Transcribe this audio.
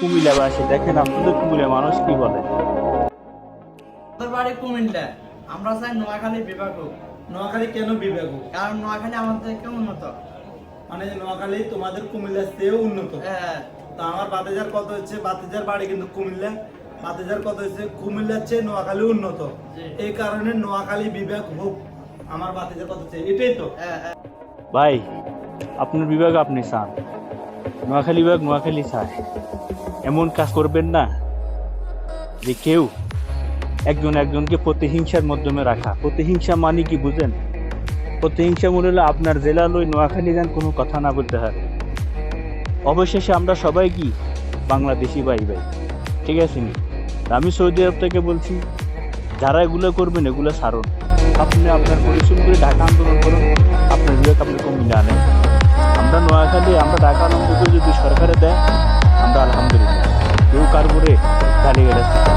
কুমিল্লাবাসী দেখেন আপনাদের কুমিল্লা মানুষ কি বলে? বাড়ি কুমিল্লা। আমরা চাই নোয়াখালী বিভাগ হোক নোয়াখালী কেন বিভাগ হোক? কারণ নোয়াখালী আমাদের থেকে উন্নত। মানে নোয়াখালী তোমাদের কুমিল্লার চেয়েও উন্নত। হ্যাঁ, তো আমার বাতেজার কত হচ্ছে? বাতেজার বাড়ি কিন্তু কুমিল্লা। বাতেজার কত হচ্ছে? কুমিল্লার চেয়ে নোয়াখালী উন্নত। এই কারণে নোয়াখালী বিভাগ হোক আমার বাতেজার কত হচ্ছে? এটাই তো। হ্যাঁ, হ্যাঁ। ভাই আপনার বিভাগ আপনি চান। নোয়াখালী বিভাগ, নোয়াখালী চায় এমন কাজ করবেন না যে কেউ একজন একজনকে প্রতিহিংসার মাধ্যমে রাখা। প্রতিহিংসা মানে কি বুঝেন? প্রতিহিংসা মনে হলো আপনার জেলা লই নোয়াখালী গান কোনো কথা না বলতে হয়। অবশেষে আমরা সবাই কি? বাংলাদেশি ভাই ভাই। ঠিক আছে নি? আমি সৌদি আরব থেকে বলছি, যারা এগুলো করবেন, এগুলো সারুন আপনি আপনার পরিশ্রম করে ঢাকা আন্দোলন করুন, আপনার বিবেক আপনি কমিয়ে আনেন আমরা নোয়াখালী, আমরা ঢাকা যদি সরকারে দেয় আমরা আলহামদুলিল্লাহ। কেউ কার করে গালি গালাজ